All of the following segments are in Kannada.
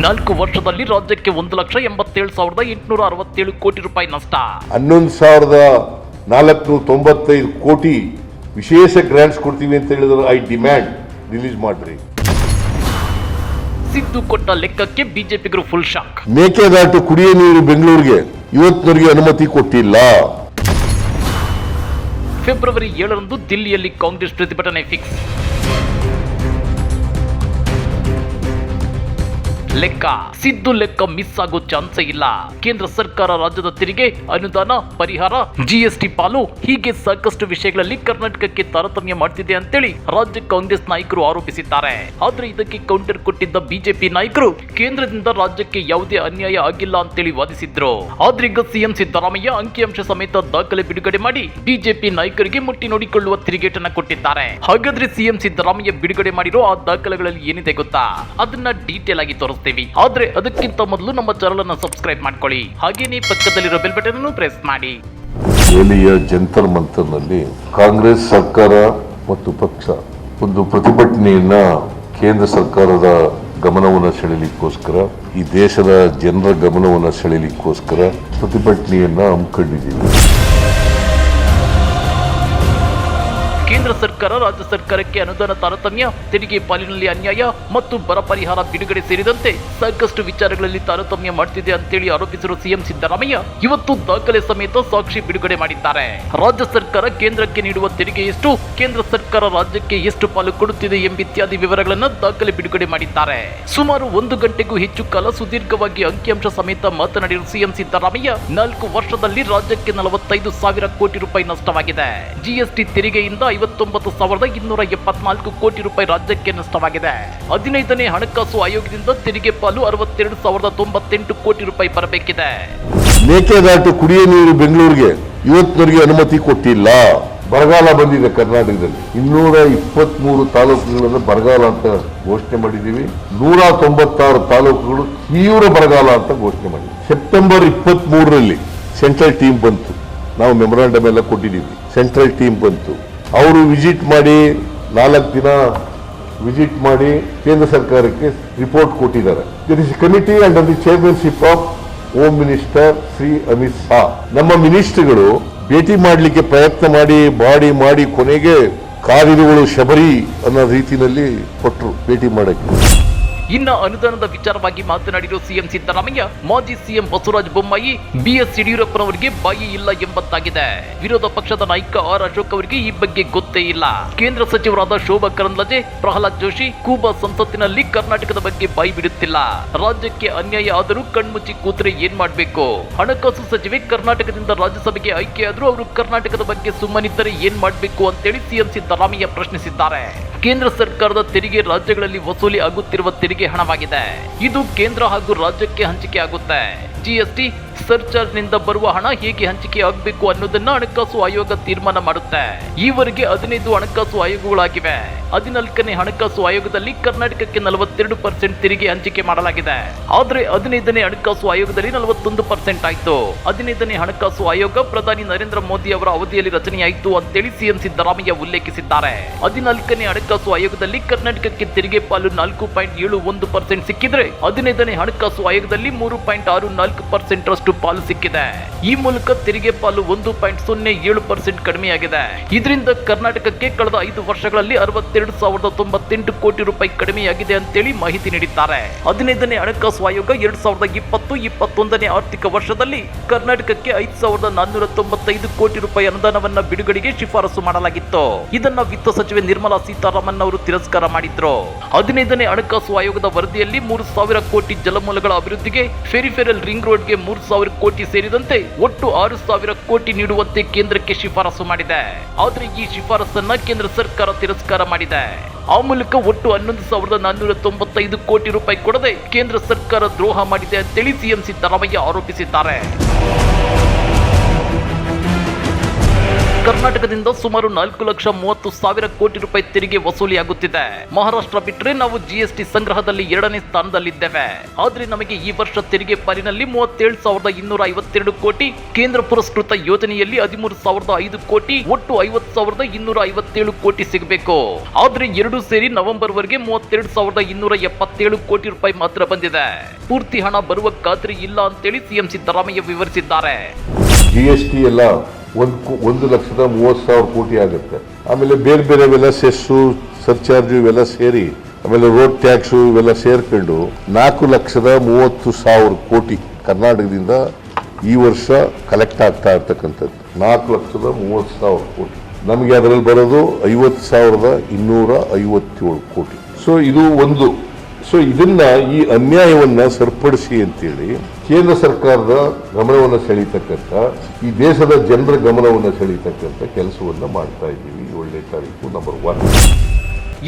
ನಾಲ್ಕು ವರ್ಷದಲ್ಲಿ ರಾಜ್ಯಕ್ಕೆ ಒಂದು ಲಕ್ಷ ಎಂಬತ್ತೇಳು ಸಾವಿರದ ಎಂಟುನೂರ ಅರವತ್ತೇಳು ಕೋಟಿ ರೂಪಾಯಿ ನಷ್ಟ. ಹನ್ನೊಂದು ಸಾವಿರದ ನಾಲ್ಕುನೂರ ತೊಂಬತ್ತೈದು ಕೋಟಿ ವಿಶೇಷ ಗ್ರಾಂಟ್ಸ್ ಕೊಡ್ತೀವಿ ಅಂತ ಹೇಳಿದ್ರು ಐ ಡಿಮ್ಯಾಂಡ್ ರಿಲೀಸ್ ಮಾಡ್ರಿ. ಸಿದ್ದು ಕೊಟ್ಟ ಲೆಕ್ಕಕ್ಕೆ ಬಿಜೆಪಿಗರು ಫುಲ್ ಶಾಕ್ ಮೇಕೆದಾಟು ಕುಡಿಯ ನೀರು ಬೆಂಗಳೂರಿಗೆ ಇವತ್ತಿನವರಿಗೆ ಅನುಮತಿ ಕೊಟ್ಟಿಲ್ಲ. ಫೆಬ್ರವರಿ ಏಳರಂದು ದಿಲ್ಲಿಯಲ್ಲಿ ಕಾಂಗ್ರೆಸ್ ಪ್ರತಿಭಟನೆ ಫಿಕ್ಸ್ ಲೆಕ್ಕ. ಸಿದ್ದು ಲೆಕ್ಕ ಮಿಸ್ ಆಗೋ ಚಾನ್ಸೇ ಇಲ್ಲ. ಕೇಂದ್ರ ಸರ್ಕಾರ ರಾಜ್ಯದ ತೆರಿಗೆ, ಅನುದಾನ, ಪರಿಹಾರ ಜಿಎಸ್ಟಿ ಪಾಲು ಹೀಗೆ ಸಾಕಷ್ಟು ವಿಷಯಗಳಲ್ಲಿ ಕರ್ನಾಟಕಕ್ಕೆ ತಾರತಮ್ಯ ಮಾಡ್ತಿದೆ ಅಂತೇಳಿ ರಾಜ್ಯ ಕಾಂಗ್ರೆಸ್ ನಾಯಕರು ಆರೋಪಿಸಿದ್ದಾರೆ. ಆದ್ರೆ ಇದಕ್ಕೆ ಕೌಂಟರ್ ಕೊಟ್ಟಿದ್ದ ಬಿಜೆಪಿ ನಾಯಕರು ಕೇಂದ್ರದಿಂದ ರಾಜ್ಯಕ್ಕೆ ಯಾವುದೇ ಅನ್ಯಾಯ ಆಗಿಲ್ಲ ಅಂತೇಳಿ ವಾದಿಸಿದ್ರು. ಆದ್ರೆ ಈಗ ಸಿಎಂ ಸಿದ್ದರಾಮಯ್ಯ ಅಂಕಿಅಂಶ ಸಮೇತ ದಾಖಲೆ ಬಿಡುಗಡೆ ಮಾಡಿ ಬಿಜೆಪಿ ನಾಯಕರಿಗೆ ಮುಟ್ಟಿ ನೋಡಿಕೊಳ್ಳುವ ತಿರುಗೇಟನ್ನ ಕೊಟ್ಟಿದ್ದಾರೆ. ಹಾಗಾದ್ರೆ ಸಿಎಂ ಸಿದ್ದರಾಮಯ್ಯ ಬಿಡುಗಡೆ ಮಾಡಿರೋ ಆ ದಾಖಲೆಗಳಲ್ಲಿ ಏನಿದೆ ಗೊತ್ತಾ? ಅದನ್ನ ಡೀಟೇಲ್ ಆಗಿ ತೋರಿಸ್ತೀವಿ ಆದ್ರೆ ಅದಕ್ಕಿಂತ ಮೊದಲು ನಮ್ಮ ಚಾನಲ್ ಅನ್ನು ಸಬ್ಸ್ಕ್ರೈಬ್ ಮಾಡ್ಕೊಳ್ಳಿ. ಹಾಗೇನೇ ಪಕ್ಕದಲ್ಲಿರೋ ಬೆಲ್ ಬಟನ್ ಅನ್ನು ಪ್ರೆಸ್ ಮಾಡಿ. ದೆಹಲಿಯ ಜಂತರ್ ಮಂತರ್ನಲ್ಲಿ ಕಾಂಗ್ರೆಸ್ ಸರ್ಕಾರ ಮತ್ತು ಪಕ್ಷ ಒಂದು ಪ್ರತಿಭಟನೆಯನ್ನ ಕೇಂದ್ರ ಸರ್ಕಾರದ ಗಮನವನ್ನು ಸೆಳೆಯಲಿಕ್ಕೋಸ್ಕರ ಈ ದೇಶದ ಜನರ ಗಮನವನ್ನು ಸೆಳೆಯಲಿಕ್ಕೋಸ್ಕರ ಪ್ರತಿಭಟನೆಯನ್ನ ಹಮ್ಮಿಕೊಂಡಿದ್ದೀವಿ. ಕೇಂದ್ರ ಸರ್ಕಾರ ರಾಜ್ಯ ಸರ್ಕಾರಕ್ಕೆ ಅನುದಾನ, ತಾರತಮ್ಯ, ತೆರಿಗೆ ಪಾಲಿನಲ್ಲಿ ಅನ್ಯಾಯ ಮತ್ತು ಬರ ಪರಿಹಾರ ಬಿಡುಗಡೆ ಸೇರಿದಂತೆ ಸಾಕಷ್ಟು ವಿಚಾರಗಳಲ್ಲಿ ತಾರತಮ್ಯ ಮಾಡ್ತಿದೆ ಅಂತೇಳಿ ಆರೋಪಿಸಿರುವ ಸಿಎಂ ಸಿದ್ದರಾಮಯ್ಯ ಇವತ್ತು ದಾಖಲೆ ಸಮೇತ ಸಾಕ್ಷಿ ಬಿಡುಗಡೆ ಮಾಡಿದ್ದಾರೆ. ರಾಜ್ಯ ಸರ್ಕಾರ ಕೇಂದ್ರಕ್ಕೆ ನೀಡುವ ತೆರಿಗೆ ಎಷ್ಟು, ಕೇಂದ್ರ ಸರ್ಕಾರ ರಾಜ್ಯಕ್ಕೆ ಎಷ್ಟು ಪಾಲು ಕೊಡುತ್ತಿದೆ ಎಂಬಿತ್ಯಾದಿ ವಿವರಗಳನ್ನು ದಾಖಲೆ ಬಿಡುಗಡೆ ಮಾಡಿದ್ದಾರೆ. ಸುಮಾರು ಒಂದು ಗಂಟೆಗೂ ಹೆಚ್ಚು ಕಾಲ ಸುದೀರ್ಘವಾಗಿ ಅಂಕಿಅಂಶ ಸಮೇತ ಮಾತನಾಡಿರುವ ಸಿಎಂ ಸಿದ್ದರಾಮಯ್ಯ, ನಾಲ್ಕು ವರ್ಷದಲ್ಲಿ ರಾಜ್ಯಕ್ಕೆ ನಲವತ್ತೈದು ಸಾವಿರ ಕೋಟಿ ರೂಪಾಯಿ ನಷ್ಟವಾಗಿದೆ. ಜಿಎಸ್ಟಿ ತೆರಿಗೆಯಿಂದ ಐವತ್ತೊಂಬತ್ತು ಸಾವಿರದ ಇನ್ನೂರ ಎಪ್ಪತ್ನಾಲ್ಕು ಕೋಟಿ ರೂಪಾಯಿ ರಾಜ್ಯಕ್ಕೆ ನಷ್ಟವಾಗಿದೆ. ಹದಿನೈದನೇ ಹಣಕಾಸು ಆಯೋಗದಿಂದ ತೆರಿಗೆ ಪಾಲು ಅರವತ್ತೆರಡು ಸಾವಿರದ ತೊಂಬತ್ತೆಂಟು ಕೋಟಿ ರೂಪಾಯಿ ಬರಬೇಕಿದೆ. ಮೇಕೆದಾಟು ಕುಡಿಯ ನೀರು ಬೆಂಗಳೂರಿಗೆ ಇವತ್ತಿನವರೆಗೆ ಅನುಮತಿ ಕೊಟ್ಟಿಲ್ಲ. ಬರಗಾಲ ಬಂದಿದೆ ಕರ್ನಾಟಕದಲ್ಲಿ. ಇನ್ನೂರ ಇಪ್ಪತ್ಮೂರು ತಾಲೂಕುಗಳನ್ನು ಬರಗಾಲ ಅಂತ ಘೋಷಣೆ ಮಾಡಿದ್ದೀವಿ. ನೂರ ತೊಂಬತ್ತಾರು ತಾಲೂಕುಗಳು ತೀವ್ರ ಬರಗಾಲ ಅಂತ ಘೋಷಣೆ ಮಾಡಿದ್ವಿ ಸೆಪ್ಟೆಂಬರ್ ಇಪ್ಪತ್ತ್ ಮೂರರಲ್ಲಿ ಸೆಂಟ್ರಲ್ ಟೀಮ್ ಬಂತು. ನಾವು ಮೆಮೊರಾಂಡಮ್ ಎಲ್ಲ ಕೊಟ್ಟಿದ್ದೀವಿ. ಸೆಂಟ್ರಲ್ ಟೀಮ್ ಬಂತು. ಅವರು ವಿಸಿಟ್ ಮಾಡಿ ನಾಲ್ಕು ದಿನ ವಿಸಿಟ್ ಮಾಡಿ ಕೇಂದ್ರ ಸರ್ಕಾರಕ್ಕೆ ರಿಪೋರ್ಟ್ ಕೊಟ್ಟಿದ್ದಾರೆ. It is committee under the chairmanship of home minister Shri Amit Shah ನಮ್ಮ ಮಿನಿಸ್ಟರ್ಗಳು ಭೇಟಿ ಮಾಡಲಿಕ್ಕೆ ಪ್ರಯತ್ನ ಮಾಡಿ ಮಾಡಿ ಮಾಡಿ ಕೊನೆಗೆ ಕಾರಿರುಗಳು ಶಬರಿ ಅನ್ನೋ ರೀತಿಯಲ್ಲಿ ಕೊಟ್ಟರು ಭೇಟಿ ಮಾಡಕ್ಕೆ. ಇನ್ನ ಅನುದಾನದ ವಿಚಾರವಾಗಿ ಮಾತನಾಡಿರುವ ಸಿಎಂ ಸಿದ್ದರಾಮಯ್ಯ, ಮಾಜಿ ಸಿಎಂ ಬಸವರಾಜ ಬೊಮ್ಮಾಯಿ, ಬಿಎಸ್ ಯಡಿಯೂರಪ್ಪನವರಿಗೆ ಬಾಯಿ ಇಲ್ಲ ಎಂಬಂತಾಗಿದೆ. ವಿರೋಧ ಪಕ್ಷದ ನಾಯಕ ಆರ್ ಅಶೋಕ್ ಅವರಿಗೆ ಈ ಬಗ್ಗೆ ಗೊತ್ತೇ ಇಲ್ಲ. ಕೇಂದ್ರ ಸಚಿವರಾದ ಶೋಭಾ ಕರಂದ್ಲಾಜೆ, ಪ್ರಹ್ಲಾದ್ ಜೋಶಿ, ಕೂಬಾ ಸಂಸತ್ತಿನಲ್ಲಿ ಕರ್ನಾಟಕದ ಬಗ್ಗೆ ಬಾಯಿ ಬಿಡುತ್ತಿಲ್ಲ. ರಾಜ್ಯಕ್ಕೆ ಅನ್ಯಾಯ ಆದರೂ ಕಣ್ಮುಚ್ಚಿ ಕೂತ್ರೆ ಏನ್ ಮಾಡಬೇಕು? ಹಣಕಾಸು ಸಚಿವೆ ಕರ್ನಾಟಕದಿಂದ ರಾಜ್ಯಸಭೆಗೆ ಆಯ್ಕೆಯಾದರೂ ಅವರು ಕರ್ನಾಟಕದ ಬಗ್ಗೆ ಸುಮ್ಮನಿದ್ದರೆ ಏನ್ ಮಾಡಬೇಕು ಅಂತೇಳಿ ಸಿಎಂ ಸಿದ್ದರಾಮಯ್ಯ ಪ್ರಶ್ನಿಸಿದ್ದಾರೆ. ಕೇಂದ್ರ ಸರ್ಕಾರದ ತೆರಿಗೆ ರಾಜ್ಯಗಳಲ್ಲಿ ವಸೂಲಿ ಆಗುತ್ತಿರುವ ತೆರಿಗೆ ಹಣವಾಗಿದೆ. ಇದು ಕೇಂದ್ರ ಹಾಗೂ ರಾಜ್ಯಕ್ಕೆ ಹಂಚಿಕೆ ಆಗುತ್ತೆ ಜಿಎಸ್ಟಿ ಸರ್ಚಾರ್ಜ್ನಿಂದ ಬರುವ ಹಣ ಹೇಗೆ ಹಂಚಿಕೆ ಆಗಬೇಕು ಅನ್ನೋದನ್ನ ಹಣಕಾಸು ಆಯೋಗ ತೀರ್ಮಾನ ಮಾಡುತ್ತೆ. ಈವರೆಗೆ ಹದಿನೈದು ಹಣಕಾಸು ಆಯೋಗಗಳಾಗಿವೆ. ಹದಿನಾಲ್ಕನೇ ಹಣಕಾಸು ಆಯೋಗದಲ್ಲಿ ಕರ್ನಾಟಕಕ್ಕೆ ನಲವತ್ತೆರಡು ಪರ್ಸೆಂಟ್ ತೆರಿಗೆ ಹಂಚಿಕೆ ಮಾಡಲಾಗಿದೆ. ಆದ್ರೆ ಹದಿನೈದನೇ ಹಣಕಾಸು ಆಯೋಗದಲ್ಲಿ ನಲವತ್ತೊಂದು ಪರ್ಸೆಂಟ್ ಆಯ್ತು. ಹದಿನೈದನೇ ಹಣಕಾಸು ಆಯೋಗ ಪ್ರಧಾನಿ ನರೇಂದ್ರ ಮೋದಿ ಅವರ ಅವಧಿಯಲ್ಲಿ ರಚನೆಯಾಯಿತು ಅಂತೇಳಿ ಸಿಎಂ ಸಿದ್ದರಾಮಯ್ಯ ಉಲ್ಲೇಖಿಸಿದ್ದಾರೆ. ಹದಿನಾಲ್ಕನೇ ಹಣಕಾಸು ಆಯೋಗದಲ್ಲಿ ಕರ್ನಾಟಕಕ್ಕೆ ತೆರಿಗೆ ಪಾಲು ನಾಲ್ಕು ಪಾಯಿಂಟ್ ಏಳು ಒಂದು ಪರ್ಸೆಂಟ್ ಸಿಕ್ಕಿದ್ರೆ ಹದಿನೈದನೇ ಹಣಕಾಸು ಆಯೋಗದಲ್ಲಿ ಮೂರು ಪಾಯಿಂಟ್ ಆರು ನಾಲ್ಕು ಪರ್ಸೆಂಟ್ ರಷ್ಟು ಪಾಲು ಸಿಕ್ಕಿದೆ. ಈ ಮೂಲಕ ತೆರಿಗೆ ಪಾಲು ಒಂದು ಪಾಯಿಂಟ್ ಸೊನ್ನೆ ಏಳು ಪರ್ಸೆಂಟ್ ಕಡಿಮೆಯಾಗಿದೆ. ಇದರಿಂದ ಕರ್ನಾಟಕಕ್ಕೆ ಕಳೆದ ಐದು ವರ್ಷಗಳಲ್ಲಿ ಅರವತ್ತೆರಡು ಸಾವಿರದ ತೊಂಬತ್ತೆಂಟು ಕೋಟಿ ರೂಪಾಯಿ ಕಡಿಮೆಯಾಗಿದೆ ಅಂತೇಳಿ ಮಾಹಿತಿ ನೀಡಿದ್ದಾರೆ. ಹದಿನೈದನೇ ಹಣಕಾಸು ಆಯೋಗ ಎರಡ್ ಸಾವಿರದ ಇಪ್ಪತ್ತು ಇಪ್ಪತ್ತೊಂದನೇ ಆರ್ಥಿಕ ವರ್ಷದಲ್ಲಿ ಕರ್ನಾಟಕಕ್ಕೆ ಐದು ಸಾವಿರದ ನಾನ್ನೂರ ತೊಂಬತ್ತೈದು ಕೋಟಿ ರೂಪಾಯಿ ಅನುದಾನವನ್ನ ಬಿಡುಗಡೆಗೆ ಶಿಫಾರಸು ಮಾಡಲಾಗಿತ್ತು. ಇದನ್ನ ವಿತ್ತ ಸಚಿವೆ ನಿರ್ಮಲಾ ಸೀತಾರಾಮನ್ ಅವರು ತಿರಸ್ಕಾರ ಮಾಡಿದ್ರು. ಹದಿನೈದನೇ ಹಣಕಾಸು ಆಯೋಗದ ವರದಿಯಲ್ಲಿ ಮೂರು ಸಾವಿರ ಕೋಟಿ ಜಲಮೂಲಗಳ ಅಭಿವೃದ್ಧಿಗೆ ಫೆರಿಫೆರಲ್ ರಿಂಗ್ ರೋಡ್ಗೆ ಮೂರು ಸಾವಿರ ಕೋಟಿ ಸೇರಿದಂತೆ ಒಟ್ಟು ಆರು ಸಾವಿರ ಕೋಟಿ ನೀಡುವಂತೆ ಕೇಂದ್ರಕ್ಕೆ ಶಿಫಾರಸು ಮಾಡಿದೆ. ಆದ್ರೆ ಈ ಶಿಫಾರಸನ್ನ ಕೇಂದ್ರ ಸರ್ಕಾರ ತಿರಸ್ಕಾರ ಮಾಡಿದೆ. ಆ ಮೂಲಕ ಒಟ್ಟು ಹನ್ನೊಂದು ಸಾವಿರದ ನಾನ್ನೂರ ತೊಂಬತ್ತೈದು ಕೋಟಿ ರೂಪಾಯಿ ಕೊಡದೆ ಕೇಂದ್ರ ಸರ್ಕಾರ ದ್ರೋಹ ಮಾಡಿದೆ ಅಂತೇಳಿ ಸಿಎಂ ಸಿದ್ದರಾಮಯ್ಯ ಆರೋಪಿಸಿದ್ದಾರೆ. ಕರ್ನಾಟಕದಿಂದ ಸುಮಾರು ನಾಲ್ಕು ಲಕ್ಷ ಮೂವತ್ತು ಸಾವಿರ ಕೋಟಿ ರೂಪಾಯಿ ತೆರಿಗೆ ವಸೂಲಿಯಾಗುತ್ತಿದೆ. ಮಹಾರಾಷ್ಟ್ರ ಬಿಟ್ಟರೆ ನಾವು ಜಿಎಸ್ಟಿ ಸಂಗ್ರಹದಲ್ಲಿ ಎರಡನೇ ಸ್ಥಾನದಲ್ಲಿದ್ದೇವೆ. ಆದ್ರೆ ನಮಗೆ ಈ ವರ್ಷ ತೆರಿಗೆ ಪಾಲಿನಲ್ಲಿ ಮೂವತ್ತೇಳು ಸಾವಿರದ ಇನ್ನೂರ ಐವತ್ತೆರಡು ಕೋಟಿ, ಕೇಂದ್ರ ಪುರಸ್ಕೃತ ಯೋಜನೆಯಲ್ಲಿ ಹದಿಮೂರು ಸಾವಿರದ ಐದು ಕೋಟಿ, ಒಟ್ಟು ಐವತ್ತು ಸಾವಿರದ ಇನ್ನೂರ ಐವತ್ತೇಳು ಕೋಟಿ ಸಿಗಬೇಕು. ಆದ್ರೆ ಎರಡು ಸೇರಿ ನವೆಂಬರ್ ವರೆಗೆ ಮೂವತ್ತೆರಡು ಸಾವಿರದ ಇನ್ನೂರ ಎಪ್ಪತ್ತೇಳು ಕೋಟಿ ರೂಪಾಯಿ ಮಾತ್ರ ಬಂದಿದೆ. ಪೂರ್ತಿ ಹಣ ಬರುವ ಖಾತ್ರಿ ಇಲ್ಲ ಅಂತೇಳಿ ಸಿಎಂ ಸಿದ್ದರಾಮಯ್ಯ ವಿವರಿಸಿದ್ದಾರೆ. ಜಿಎಸ್ಟಿ ಎಲ್ಲ ಒಂದು ಒಂದು ಲಕ್ಷದ ಮೂವತ್ತು ಸಾವಿರ ಕೋಟಿ ಆಗುತ್ತೆ. ಆಮೇಲೆ ಬೇರೆ ಬೇರೆ ಇವೆಲ್ಲ ಸೆಸ್ಸು, ಸರ್ಚಾರ್ಜು ಇವೆಲ್ಲ ಸೇರಿ, ಆಮೇಲೆ ರೋಡ್ ಟ್ಯಾಕ್ಸು ಇವೆಲ್ಲ ಸೇರ್ಕೊಂಡು ನಾಲ್ಕು ಲಕ್ಷದ ಮೂವತ್ತು ಸಾವಿರ ಕೋಟಿ ಕರ್ನಾಟಕದಿಂದ ಈ ವರ್ಷ ಕಲೆಕ್ಟ್ ಆಗ್ತಾ ಇರ್ತಕ್ಕಂಥದ್ದು. ನಾಲ್ಕು ಲಕ್ಷದ ಮೂವತ್ತು ಸಾವಿರ ಕೋಟಿ. ನಮಗೆ ಅದರಲ್ಲಿ ಬರೋದು ಐವತ್ತು ಸಾವಿರದ ಇನ್ನೂರ ಐವತ್ತೇಳು ಕೋಟಿ. ಸೊ ಇದು ಒಂದು ಸೊ ಇದನ್ನ ಈ ಅನ್ಯಾಯವನ್ನ ಸರಿಪಡಿಸಿ ಅಂತೇಳಿ ಕೇಂದ್ರ ಸರ್ಕಾರದ ಗಮನವನ್ನು ಸೆಳೀತಕ್ಕಂಥ, ಈ ದೇಶದ ಜನರ ಗಮನವನ್ನು ಸೆಳೀತಕ್ಕಂಥ ಕೆಲಸವನ್ನ ಮಾಡ್ತಾ ಇದ್ದೀವಿ. ಒಳ್ಳೆ ತಾರೀಕು ನಂಬರ್ ಒನ್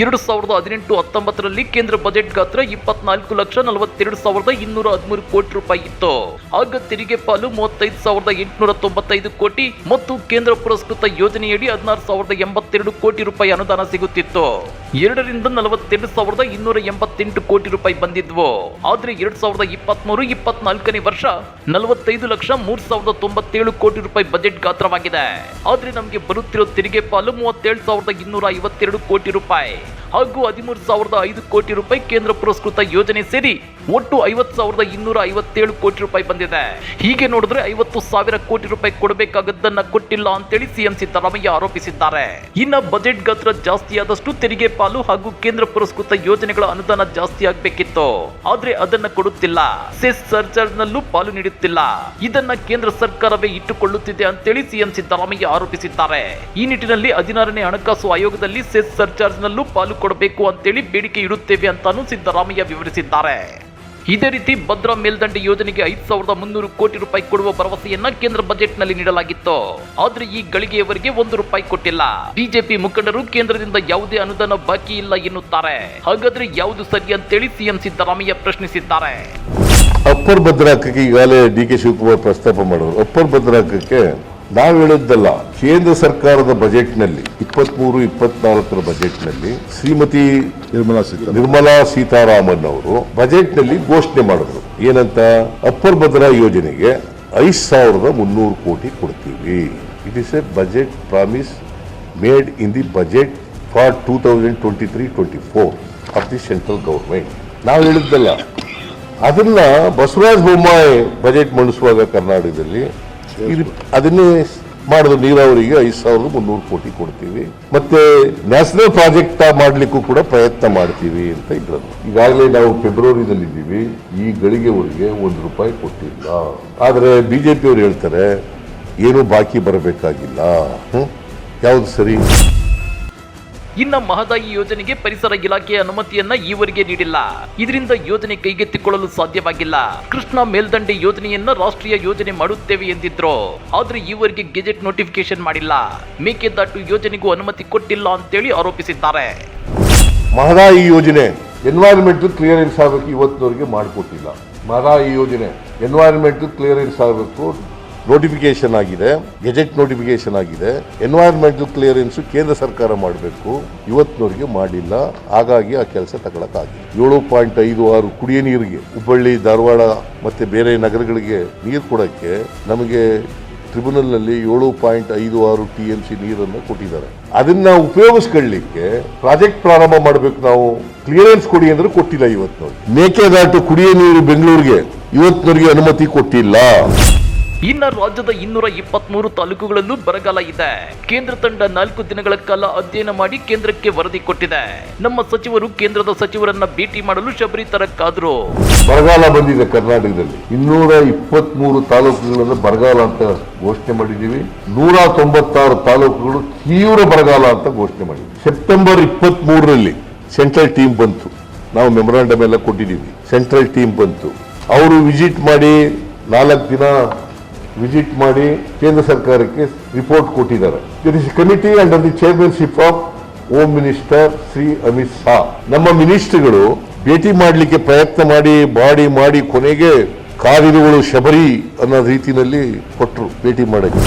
ಎರಡು ಸಾವಿರದ ಹದಿನೆಂಟು ಹತ್ತೊಂಬತ್ತರಲ್ಲಿ ಕೇಂದ್ರ ಬಜೆಟ್ ಗಾತ್ರ ಇಪ್ಪತ್ನಾಲ್ಕು ಲಕ್ಷ ನಲವತ್ತೆರಡು ಸಾವಿರದ ಇನ್ನೂರ ಹದಿಮೂರು ಕೋಟಿ ರೂಪಾಯಿ ಇತ್ತು. ಆಗ ತೆರಿಗೆ ಪಾಲು ಮೂವತ್ತೈದು ಸಾವಿರದ ಎಂಟುನೂರ ತೊಂಬತ್ತೈದು ಕೋಟಿ ಮತ್ತು ಕೇಂದ್ರ ಪುರಸ್ಕೃತ ಯೋಜನೆಯಡಿ ಹದಿನಾರು ಸಾವಿರದ ಎಂಬತ್ತೆರಡು ಕೋಟಿ ರೂಪಾಯಿ ಅನುದಾನ ಸಿಗುತ್ತಿತ್ತು. ಎರಡರಿಂದ ನಲವತ್ತೆರಡು ಸಾವಿರದ ಇನ್ನೂರ ಎಂಬತ್ತೆಂಟು ಕೋಟಿ ರೂಪಾಯಿ ಬಂದಿದ್ವು. ಆದ್ರೆ ಎರಡ್ ಸಾವಿರದ ಇಪ್ಪತ್ಮೂರು, ಇಪ್ಪತ್ನಾಲ್ಕನೇ ವರ್ಷ ನಲವತ್ತೈದು ಲಕ್ಷ ಮೂರ್ ಸಾವಿರದ ತೊಂಬತ್ತೇಳು ಕೋಟಿ ರೂಪಾಯಿ ಬಜೆಟ್ ಗಾತ್ರವಾಗಿದೆ. ಆದ್ರೆ ನಮಗೆ ಬರುತ್ತಿರೋ ತೆರಿಗೆ ಪಾಲು ಮೂವತ್ತೇಳು ಸಾವಿರದ ಇನ್ನೂರ ಐವತ್ತೆರಡು ಕೋಟಿ ರೂಪಾಯಿ. ಹಾಗೂ ಹದಿಮೂರು ಸಾವಿರದ ಐದು ಕೋಟಿ ರೂಪಾಯಿ ಕೇಂದ್ರ ಪುರಸ್ಕೃತ ಯೋಜನೆ ಸೇರಿ ಒಟ್ಟು ಐವತ್ತು ಸಾವಿರದ ಇನ್ನೂರ ಐವತ್ತೇಳು ಕೋಟಿ ರೂಪಾಯಿ ಬಂದಿದೆ. ಹೀಗೆ ನೋಡಿದ್ರೆ ಐವತ್ತು ಸಾವಿರ ಕೋಟಿ ರೂಪಾಯಿ ಕೊಡಬೇಕಾಗದ್ದನ್ನ ಕೊಟ್ಟಿಲ್ಲ ಅಂತೇಳಿ ಸಿಎಂ ಸಿದ್ದರಾಮಯ್ಯ ಆರೋಪಿಸಿದ್ದಾರೆ. ಇನ್ನ ಬಜೆಟ್ ಗಾತ್ರ ಜಾಸ್ತಿಯಾದಷ್ಟು ತೆರಿಗೆ ಪಾಲು ಹಾಗೂ ಕೇಂದ್ರ ಪುರಸ್ಕೃತ ಯೋಜನೆಗಳ ಅನುದಾನ ಜಾಸ್ತಿ ಆಗ್ಬೇಕಿತ್ತು. ಆದ್ರೆ ಅದನ್ನ ಕೊಡುತ್ತಿಲ್ಲ. ಸೆಸ್ ಸರ್ಚಾರ್ಜ್ ನಲ್ಲೂ ಪಾಲು ನೀಡುತ್ತಿಲ್ಲ. ಇದನ್ನ ಕೇಂದ್ರ ಸರ್ಕಾರವೇ ಇಟ್ಟುಕೊಳ್ಳುತ್ತಿದೆ ಅಂತೇಳಿ ಸಿಎಂ ಸಿದ್ದರಾಮಯ್ಯ ಆರೋಪಿಸಿದ್ದಾರೆ. ಈ ನಿಟ್ಟಿನಲ್ಲಿ ಹದಿನಾರನೇ ಹಣಕಾಸು ಆಯೋಗದಲ್ಲಿ ಸೆಸ್ ಸರ್ಚಾರ್ಜ್ ನಲ್ಲೂ ಪಾಲು ಕೊಡಬೇಕು ಅಂತೇಳಿ ಬೇಡಿಕೆ ಇಡುತ್ತೇವೆ ಅಂತಾನೂ ಸಿದ್ದರಾಮಯ್ಯ ವಿವರಿಸಿದ್ದಾರೆ. ಇದೇ ರೀತಿ ಭದ್ರಾ ಮೇಲ್ದಂಡೆ ಯೋಜನೆಗೆ ಐದು ಸಾವಿರದ ಮುನ್ನೂರು ಕೋಟಿ ರೂಪಾಯಿ ಕೊಡುವ ಭರವಸೆಯನ್ನ ಕೇಂದ್ರ ಬಜೆಟ್ನಲ್ಲಿ ನೀಡಲಾಗಿತ್ತು. ಆದ್ರೆ ಈ ಗಳಿಗೆಯವರೆಗೆ ಒಂದು ರೂಪಾಯಿ ಕೊಟ್ಟಿಲ್ಲ. ಬಿಜೆಪಿ ಮುಖಂಡರು ಕೇಂದ್ರದಿಂದ ಯಾವುದೇ ಅನುದಾನ ಬಾಕಿ ಇಲ್ಲ ಎನ್ನುತ್ತಾರೆ. ಹಾಗಾದ್ರೆ ಯಾವುದು ಸರಿ ಅಂತೇಳಿ ಸಿಎಂ ಸಿದ್ದರಾಮಯ್ಯ ಪ್ರಶ್ನಿಸಿದ್ದಾರೆ. ಅಪ್ಪರ್ ಭದ್ರಾಕಕ್ಕೆ ಈಗಾಗಲೇ ಡಿ ಕೆ ಶಿವಕುಮಾರ್ ಪ್ರಸ್ತಾಪ ಮಾಡಿದ್ರು. ಅಪ್ಪರ್ ಭದ್ರಾಕಕ್ಕೆ ನಾವು ಹೇಳಿದ್ದಲ್ಲ ಕೇಂದ್ರ ಸರ್ಕಾರದ ಬಜೆಟ್ನಲ್ಲಿ ಇಪ್ಪತ್ಮೂರು ಇಪ್ಪತ್ನಾಲ್ಕರ ಬಜೆಟ್ನಲ್ಲಿ ಶ್ರೀಮತಿ ನಿರ್ಮಲಾ ಸೀತಾರಾಮನ್. ನಿರ್ಮಲಾ ಸೀತಾರಾಮನ್ ಅವರು ಬಜೆಟ್ನಲ್ಲಿ ಘೋಷಣೆ ಮಾಡಿದ್ರು. ಏನಂತ? ಅಪ್ಪರ್ ಭದ್ರಾ ಯೋಜನೆಗೆ ಐದು ಸಾವಿರದ ಮುನ್ನೂರು ಕೋಟಿ ಕೊಡ್ತೀವಿ. It is a budget promise made in the budget for two thousand twenty three twenty four of the central government ನಾವು ಹೇಳಿದ್ದಲ್ಲ. ಅದನ್ನ ಬಸವರಾಜ ಬೊಮ್ಮಾಯಿ ಬಜೆಟ್ ಮಂಡಿಸುವಾಗ ಕರ್ನಾಟಕದಲ್ಲಿ ಅದನ್ನೇ ಮಾಡಿದ್ರು ನೀರಾವರಿಗೆ ಐದು ಸಾವಿರದ ಮುನ್ನೂರು ಕೋಟಿ ಕೊಡ್ತೀವಿ. ಮತ್ತೆ ನ್ಯಾಷನಲ್ ಪ್ರಾಜೆಕ್ಟ್ ಮಾಡಲಿಕ್ಕೂ ಕೂಡ ಪ್ರಯತ್ನ ಮಾಡ್ತೀವಿ ಅಂತ ಇದ್ರು ಈಗಾಗಲೇ ನಾವು ಫೆಬ್ರವರಿದಲ್ಲಿ ಇದ್ದೀವಿ ಈ ಗಳಿಗೆವರೆಗೆ ಒಂದು ರೂಪಾಯಿ ಕೊಟ್ಟಿಲ್ಲ. ಆದರೆ ಬಿಜೆಪಿಯವರು ಹೇಳ್ತಾರೆ, ಏನು ಬಾಕಿ ಬರಬೇಕಾಗಿಲ್ಲ. ಯಾವ್ದು ಸರಿ? ಇನ್ನ ಮಹದಾಯಿ ಯೋಜನೆಗೆ ಪರಿಸರ ಇಲಾಖೆಯ ಅನುಮತಿಯನ್ನ ಈವರೆಗೆ ನೀಡಿಲ್ಲ. ಇದರಿಂದ ಯೋಜನೆ ಕೈಗೆತ್ತಿಕೊಳ್ಳಲು ಸಾಧ್ಯವಾಗಿಲ್ಲ. ಕೃಷ್ಣ ಮೇಲ್ದಂಡೆ ಯೋಜನೆಯನ್ನ ರಾಷ್ಟ್ರೀಯ ಯೋಜನೆ ಮಾಡುತ್ತೇವೆ ಎಂದಿದ್ರು. ಆದ್ರೆ ಈವರೆಗೆ ಗೆಜೆಟ್ ನೋಟಿಫಿಕೇಶನ್ ಮಾಡಿಲ್ಲ. ಮೇಕೆದಾಟು ಯೋಜನೆಗೂ ಅನುಮತಿ ಕೊಟ್ಟಿಲ್ಲ ಅಂತೇಳಿ ಆರೋಪಿಸಿದ್ದಾರೆ. ಮಹದಾಯಿ ಯೋಜನೆ ಎನ್ವೈರನ್ಮೆಂಟ್ ಕ್ಲಿಯರೆನ್ಸ್ ಆಗಬೇಕು, ಇವತ್ತಿನವರೆಗೆ ಮಾಡಿಕೊಟ್ಟಿಲ್ಲ. ಮಹದಾಯಿ ಯೋಜನೆ ಎನ್ವೈರನ್ಮೆಂಟ್ ಕ್ಲಿಯರೆನ್ಸ್ ಆಗಬೇಕು ನೋಟಿಫಿಕೇಶನ್ ಆಗಿದೆ ಗೆಜೆಟ್ ನೋಟಿಫಿಕೇಶನ್ ಆಗಿದೆ. ಎನ್ವೈರನ್ಮೆಂಟಲ್ ಕ್ಲಿಯರೆನ್ಸ್ ಕೇಂದ್ರ ಸರ್ಕಾರ ಮಾಡಬೇಕು. ಇವತ್ತಿನವರಿಗೆ ಮಾಡಿಲ್ಲ. ಹಾಗಾಗಿ ಆ ಕೆಲಸ ತಗೊಳಕ್ಕಾಗಿಲ್ಲ. ಏಳು ಪಾಯಿಂಟ್ ಐದು ಆರು ಕುಡಿಯ ನೀರಿಗೆ, ಹುಬ್ಬಳ್ಳಿ, ಧಾರವಾಡ ಮತ್ತೆ ಬೇರೆ ನಗರಗಳಿಗೆ ನೀರು ಕೊಡೋಕ್ಕೆ ನಮಗೆ ಟ್ರಿಬ್ಯುನಲ್ನಲ್ಲಿ ಏಳು ಪಾಯಿಂಟ್ ಐದು ಆರು ಟಿ ಎಂ ಸಿ ನೀರನ್ನು ಕೊಟ್ಟಿದ್ದಾರೆ. ಅದನ್ನ ಉಪಯೋಗಿಸ್ಕೊಳ್ಳಿಕ್ಕೆ ಪ್ರಾಜೆಕ್ಟ್ ಪ್ರಾರಂಭ ಮಾಡಬೇಕು ನಾವು. ಕ್ಲಿಯರೆನ್ಸ್ ಕೊಡಿ ಅಂದ್ರೆ ಕೊಟ್ಟಿಲ್ಲ ಇವತ್ತಿನವ್ರಿಗೆ. ಮೇಕೆದಾಟು ಕುಡಿಯ ನೀರು ಬೆಂಗಳೂರಿಗೆ ಇವತ್ತಿನವರಿಗೆ ಅನುಮತಿ ಕೊಟ್ಟಿಲ್ಲ. ಇನ್ನ ರಾಜ್ಯದ ಇನ್ನೂರ ಇಪ್ಪತ್ಮೂರು ತಾಲೂಕುಗಳಲ್ಲೂ ಬರಗಾಲ ಇದೆ. ಕೇಂದ್ರ ತಂಡ ನಾಲ್ಕು ದಿನಗಳ ಕಾಲ ಅಧ್ಯಯನ ಮಾಡಿ ಕೇಂದ್ರಕ್ಕೆ ವರದಿ ಕೊಟ್ಟಿದೆ. ನಮ್ಮ ಸಚಿವರು ಕೇಂದ್ರದ ಸಚಿವರನ್ನ ಭೇಟಿ ಮಾಡಲು ಶಬರಿ ತರಕ್ಕಾದ್ರು ಬರಗಾಲ ಬಂದಿದೆ ಕರ್ನಾಟಕದಲ್ಲಿ. ಇನ್ನೂರ ಇಪ್ಪತ್ಮೂರು ತಾಲೂಕುಗಳನ್ನು ಬರಗಾಲ ಅಂತ ಘೋಷಣೆ ಮಾಡಿದ್ದೀವಿ. ನೂರ ತೊಂಬತ್ತಾರು ತಾಲೂಕುಗಳು ತೀವ್ರ ಬರಗಾಲ ಅಂತ ಘೋಷಣೆ ಮಾಡಿದ್ವಿ ಸೆಪ್ಟೆಂಬರ್ ಇಪ್ಪತ್ತ್ ಮೂರರಲ್ಲಿ ಸೆಂಟ್ರಲ್ ಟೀಮ್ ಬಂತು. ನಾವು ಮೆಮೊರಾಂಡಮ್ ಎಲ್ಲ ಕೊಟ್ಟಿದ್ದೀವಿ. ಸೆಂಟ್ರಲ್ ಟೀಮ್ ಬಂತು. ಅವರು ವಿಸಿಟ್ ಮಾಡಿ ನಾಲ್ಕು ದಿನ ವಿಸಿಟ್ ಮಾಡಿ ಕೇಂದ್ರ ಸರ್ಕಾರಕ್ಕೆ ರಿಪೋರ್ಟ್ ಕೊಟ್ಟಿದ್ದಾರೆ. It is committee under the chairmanship of home minister Shri Amit Shah ನಮ್ಮ ಮಿನಿಸ್ಟರ್ಗಳು ಭೇಟಿ ಮಾಡಲಿಕ್ಕೆ ಪ್ರಯತ್ನ ಮಾಡಿ, ಬಾಡಿ ಮಾಡಿ ಕೊನೆಗೆ ಕಾರಿರುಗಳು ಶಬರಿ ಅನ್ನೋ ರೀತಿಯಲ್ಲಿ ಕೊಟ್ಟರು ಭೇಟಿ ಮಾಡಕ್ಕೆ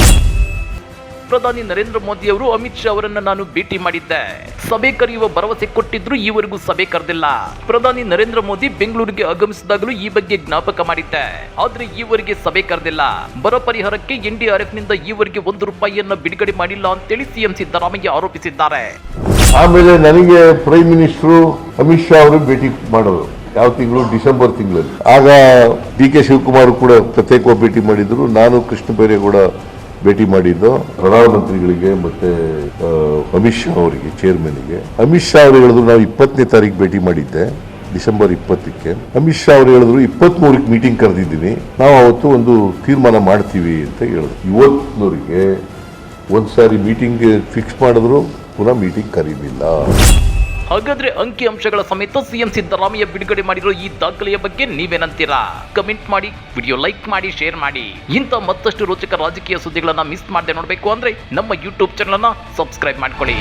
ಪ್ರಧಾನಿ ನರೇಂದ್ರ ಮೋದಿ ಅವರು ಅಮಿತ್ ಶಾ ಅವರನ್ನ ನಾನು ಭೇಟಿ ಮಾಡಿದ್ದೆ. ಸಭೆ ಕರೆಯುವ ಭರವಸೆ ಕೊಟ್ಟಿದ್ರು ಈವರೆಗೂ ಸಭೆ ಕರೆದಿಲ್ಲ. ಪ್ರಧಾನಿ ನರೇಂದ್ರ ಮೋದಿ ಬೆಂಗಳೂರಿಗೆ ಆಗಮಿಸಿದಾಗಲೂ ಈ ಬಗ್ಗೆ ಜ್ಞಾಪಕ ಮಾಡಿದ್ದೆ. ಆದ್ರೆ ಈವರೆಗೆ ಸಭೆ ಕರೆದಿಲ್ಲ. ಬರ ಪರಿಹಾರಕ್ಕೆ ಎನ್ಡಿಆರ್ಎಫ್ನಿಂದ ಈವರೆಗೆ ಒಂದು ರೂಪಾಯಿಯನ್ನ ಬಿಡುಗಡೆ ಮಾಡಿಲ್ಲ ಅಂತೇಳಿ ಸಿಎಂ ಸಿದ್ದರಾಮಯ್ಯ ಆರೋಪಿಸಿದ್ದಾರೆ. ಆಮೇಲೆ ನನಗೆ ಪ್ರೈಮ್ ಮಿನಿಸ್ಟರ್ ಅಮಿತ್ ಶಾ ಅವರು ಭೇಟಿ ಮಾಡೋದು ಯಾವ ತಿಂಗಳು? ಡಿಸೆಂಬರ್ ತಿಂಗಳಲ್ಲಿ. ಆಗ ಡಿ ಕೆ ಶಿವಕುಮಾರ್ ಕೂಡ ಪ್ರತ್ಯೇಕವಾಗಿ ಭೇಟಿ ಮಾಡಿದ್ರು. ನಾನು ಕೃಷ್ಣ ಬೈರೇಗೌಡ ಭೇಟಿ ಮಾಡಿದ್ದು ಪ್ರಧಾನಮಂತ್ರಿಗಳಿಗೆ ಮತ್ತೆ ಅಮಿತ್ ಶಾ ಅವರಿಗೆ ಚೇರ್ಮನ್ಗೆ ಅಮಿತ್ ಶಾ ಅವರು ಹೇಳಿದ್ರು, ನಾವು ಇಪ್ಪತ್ತನೇ ತಾರೀಕು ಭೇಟಿ ಮಾಡಿದ್ದೆ, ಡಿಸೆಂಬರ್ ಇಪ್ಪತ್ತಕ್ಕೆ. ಅಮಿತ್ ಶಾ ಅವರು ಹೇಳಿದ್ರು ಇಪ್ಪತ್ತ್ ಮೂರಕ್ಕೆ ಮೀಟಿಂಗ್ ಕರೆದಿದ್ದೀನಿ. ನಾವು ಅವತ್ತು ಒಂದು ತೀರ್ಮಾನ ಮಾಡ್ತೀವಿ ಅಂತ ಹೇಳಿದ್ರು. ಇವತ್ತಿನವರಿಗೆ ಒಂದ್ಸಾರಿ ಮೀಟಿಂಗ್ ಫಿಕ್ಸ್ ಮಾಡಿದ್ರು, ಪುನಃ ಮೀಟಿಂಗ್ ಕರೀಲಿಲ್ಲ. ಹಾಗಾದ್ರೆ ಅಂಕಿ ಅಂಶಗಳ ಸಮೇತ ಸಿಎಂ ಸಿದ್ದರಾಮಯ್ಯ ಬಿಡುಗಡೆ ಮಾಡಿರೋ ಈ ದಾಖಲೆಯ ಬಗ್ಗೆ ನೀವೇನಂತೀರಾ? ಕಮೆಂಟ್ ಮಾಡಿ ವಿಡಿಯೋ ಲೈಕ್ ಮಾಡಿ ಶೇರ್ ಮಾಡಿ. ಇಂಥ ಮತ್ತಷ್ಟು ರೋಚಕ ರಾಜಕೀಯ ಸುದ್ದಿಗಳನ್ನ ಮಿಸ್ ಮಾಡದೆ ನೋಡಬೇಕು ಅಂದ್ರೆ ನಮ್ಮ ಯೂಟ್ಯೂಬ್ ಚಾನಲ್ ಅನ್ನ ಸಬ್ಸ್ಕ್ರೈಬ್ ಮಾಡ್ಕೊಳ್ಳಿ.